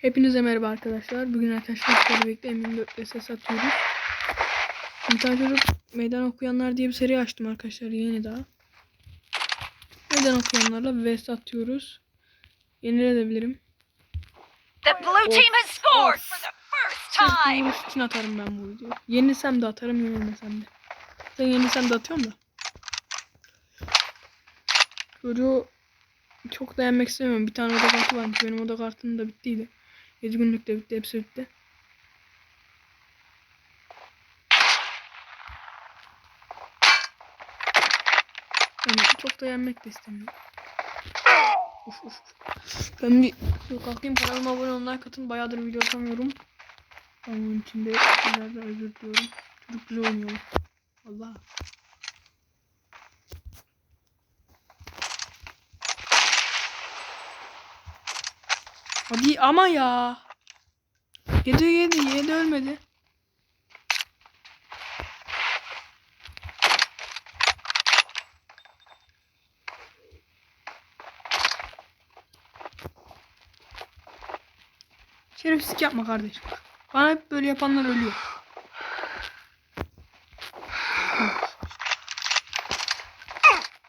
Hepinize merhaba arkadaşlar. Bugün arkadaşlar sizlerle birlikte M24 SS atıyoruz. Bir tane çocuk meydan okuyanlar diye bir seri açtım arkadaşlar yeni daha. Meydan okuyanlarla vs atıyoruz. Yenilebilirim. The blue team has scored for the first Sırf time. vuruş için atarım ben bu videoyu. Yenilsem de atarım yenilmesem de. Sen yenilsem de atıyorum da. Çocuğu çok da yenmek istemiyorum. Bir tane oda kartı varmış. Benim oda kartım da bittiydi. 7 günlük de bitti. Hepsi bitti. Yani çok da yenmek de istemiyorum. Ben bir kalkayım kanalıma abone olun like atın. Bayağıdır video atamıyorum. Onun için de özür diliyorum. Çocuk güzel oynuyor. Allah. Hadi ama ya. Yedi yedi yedi ölmedi. Şerefsizlik yapma kardeşim. Bana hep böyle yapanlar ölüyor.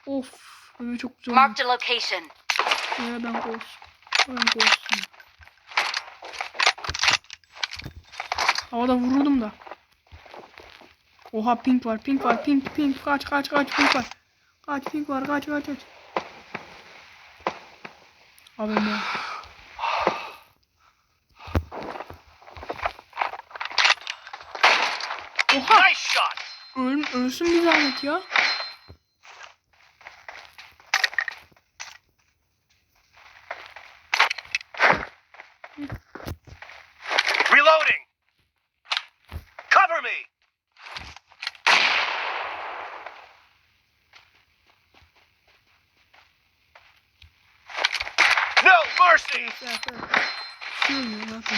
Of. Böyle çok güzel. Marked a location. Nereden koysun? Nereden koysun? Havada vururdum da. Oha pink var, pink var, pink, pink. Kaç, kaç, kaç, pink var. Kaç, pink var, kaç, kaç, kaç. Abi ne? Oha! Öl, ölsün bir zahmet ya. Reloading. Cover me. No mercy. Evet, evet. Şey olmuyor zaten.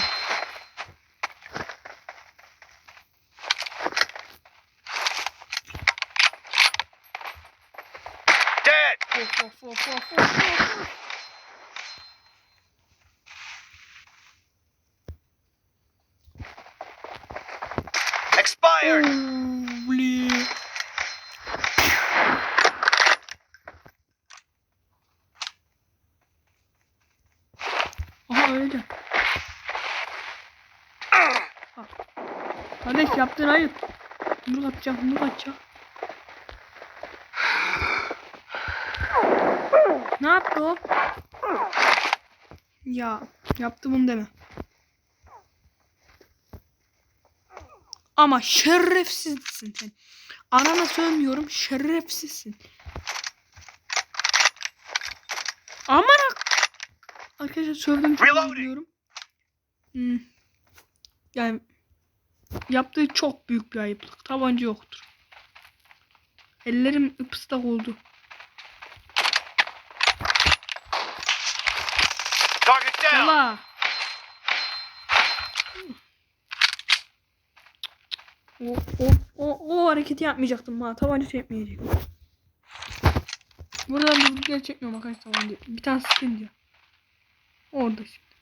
Dead. Of of of of of of. of. Expired. Holy. Aha öldü. Ha. Kardeş yaptın ayıp. Yumruk atacağım, yumruk atacağım. Ne yaptı o? Ya yaptı bunu deme. Ama şerefsizsin sen. Anana sövmüyorum şerefsizsin. Aman Arkadaşlar çok Reloading. üzülüyorum. Hmm. Yani yaptığı çok büyük bir ayıplık. Tabanca yoktur. Ellerim ıpıslak oldu. Allah. O, o, o, o hareketi yapmayacaktım ha. Tabanca çekmeyecektim. Buradan bir çekmiyorum arkadaşlar. Bir tane sıkınca. Orada şimdi.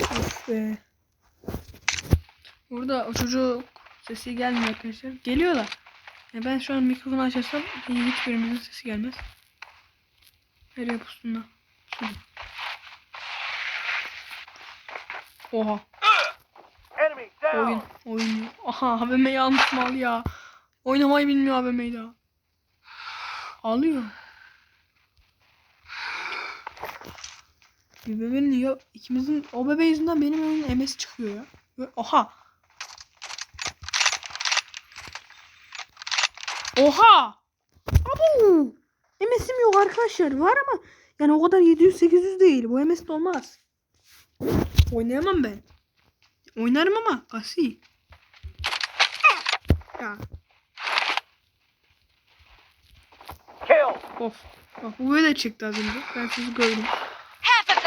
Of be. Burada o çocuk sesi gelmiyor arkadaşlar. Geliyor da. Ya ben şu an mikrofonu açarsam hiçbirimizin sesi gelmez. Nereye pustunlar? Şurada. Oha. Oyun. Oyun. Aha AVM'yi almış mal ya. Oynamayı bilmiyor AVM'yi daha. Alıyor. Bir bebeğin ya ikimizin o bebe yüzünden benim oyunun MS çıkıyor ya. Ve- Oha. Oha. Abo. MS'im yok arkadaşlar. Var ama yani o kadar 700-800 değil. Bu MS de olmaz. Oynayamam ben. Oynarım ama asi. Ya Kill. of. Bak bu böyle çıktı az önce. Ben sizi gördüm.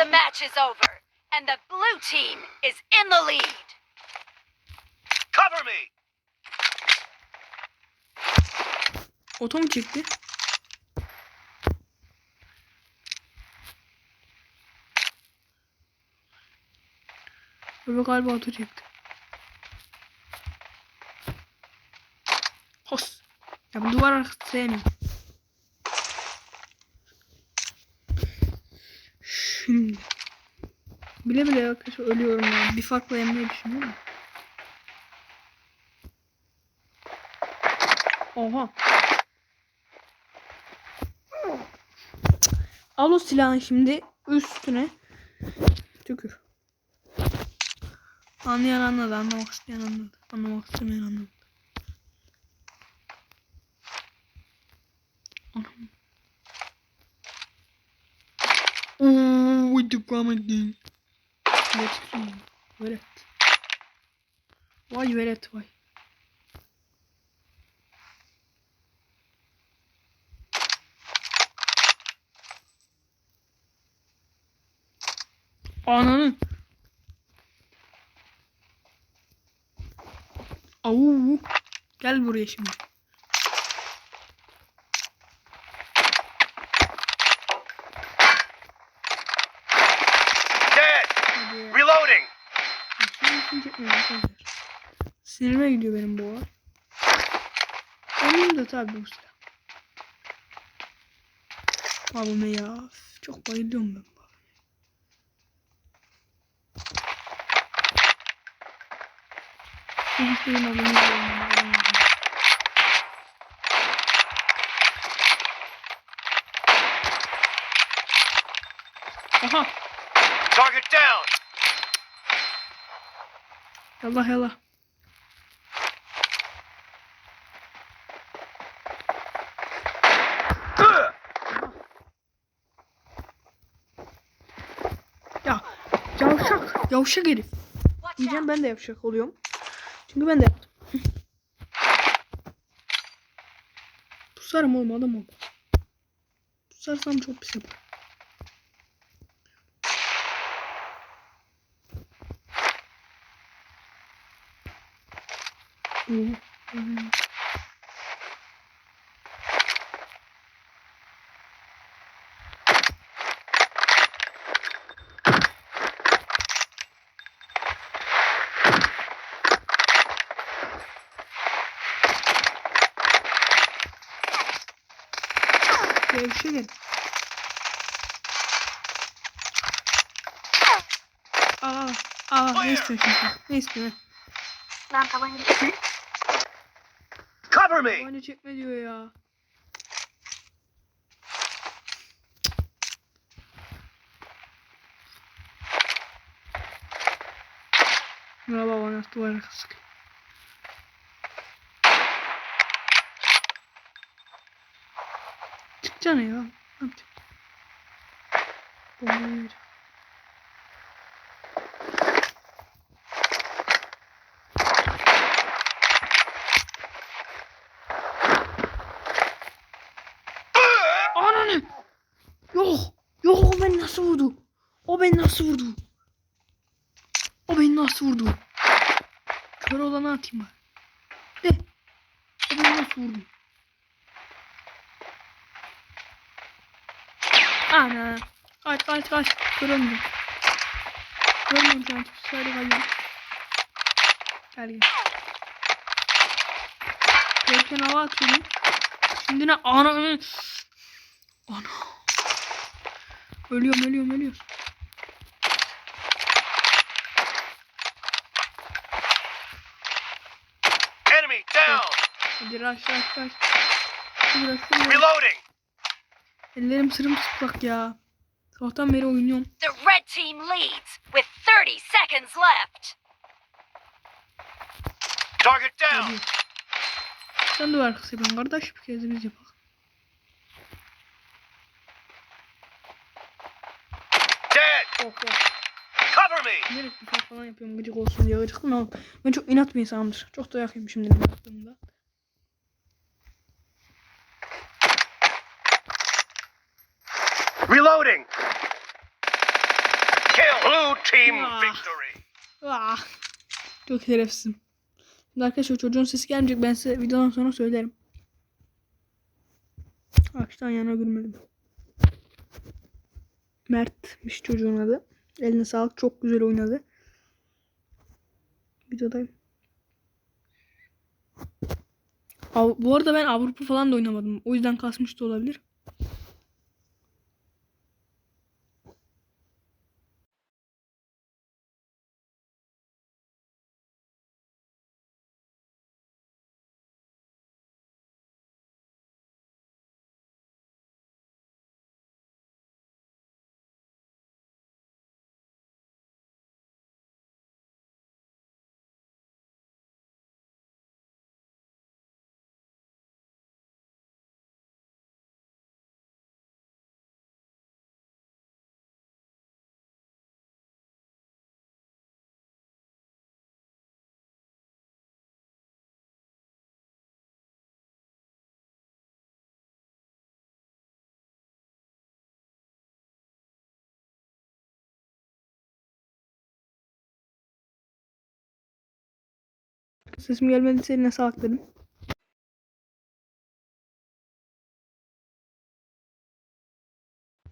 The match is over, and the blue team is in the lead. Cover me. Oto mu çekti? Bebe galiba oto çekti. Hos. Ya bu duvar arkası sevmiyorum. Şimdi. Bile bile arkadaşlar ölüyorum ya. Bir farklı yemeği düşünüyorum. Oha. Al o silahın şimdi üstüne tükür. Anlayan anladı, anlamak isteyen anladı. Anlamak istemeyen anladı. Anam. Ooo, intikamı Let's go. Velet. Vay velet vay. Ananı. Au. Gel buraya şimdi. Dead. Hadi ya. Reloading. Şimdi arkadaşlar. Sinirime gidiyor benim bu. Onun da tabi bu silah. Babam ya. Çok bayılıyorum ben. benim abone olmadım. Aha. Target down. Yallah yallah. Ya yavşak. Yavşak herif. Diyeceğim ben de yavşak oluyorum. Çünkü ben de yaptım. Pusarım oğlum adam ol. Pusarsam çok pis yapar. Gevşek herif. Aa, aa, ne istiyorsun sen? Ne istiyorsun? Ben tabanca Cover me. Tabanca çekme diyor ya. Merhaba bana duvar sık. Çıksana ya. Ne ver. Nasıl vurdu? O beni nasıl vurdu? Kör olanı atayım bari. De. O beni nasıl vurdu? Ana. Kaç kaç kaç. Göremiyorum. Görmüyorum şu an. Şöyle kayıyorum. Gel gel. Gelirken hava atıyorum. Şimdi ne? Ana. Ana. Ölüyorum ölüyorum ölüyorum. Enemy down. Hadi rush rush rush. Şurada. Reloading. Ellerim sırımsıplak ya. Sabahtan beri oynuyorum. The red team leads with 30 seconds left. Target down. Hadi. Sen de var kısa ben kardeş bir kez biz yapalım. Dead. Oh oh. Bilerek bir falan yapıyorum gıcık olsun diye gıcıklı ama ben çok inat bir insanımdır. Çok dayak yemişim şimdi benim yaptığımda. Reloading. Kill. Blue team Ah. victory. Ah. Çok şerefsizim. Şimdi arkadaşlar çocuğun sesi gelmeyecek. Ben size videodan sonra söylerim. Akşam yana gülmedim. Mert'miş çocuğun adı. Eline sağlık. Çok güzel oynadı. Videodayım. Bu arada ben Avrupa falan da oynamadım. O yüzden kasmış da olabilir. Sesim gelmediyse eline sağlık dedim.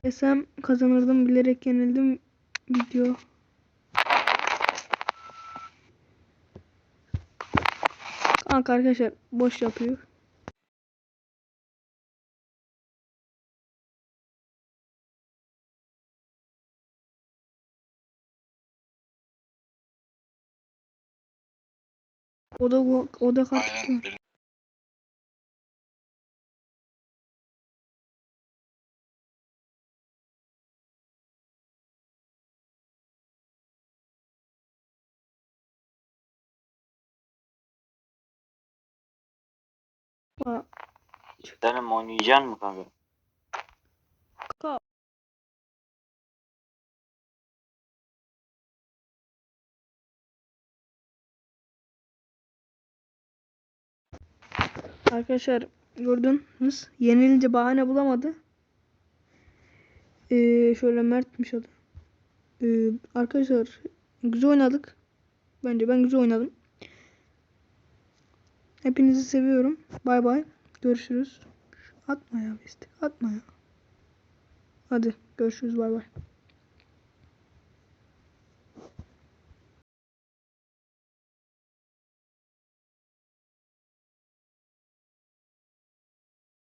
Desem kazanırdım bilerek yenildim video. Kanka arkadaşlar boş yapıyor. O da o da kartı. Aa, Senin oynayacaksın mı kanka? Arkadaşlar gördünüz yenilince bahane bulamadı. Ee, şöyle Mert'miş adı. Ee, arkadaşlar güzel oynadık. Bence ben güzel oynadım. Hepinizi seviyorum. Bay bay. Görüşürüz. Atma ya Besti. Atma ya. Hadi görüşürüz bay bay.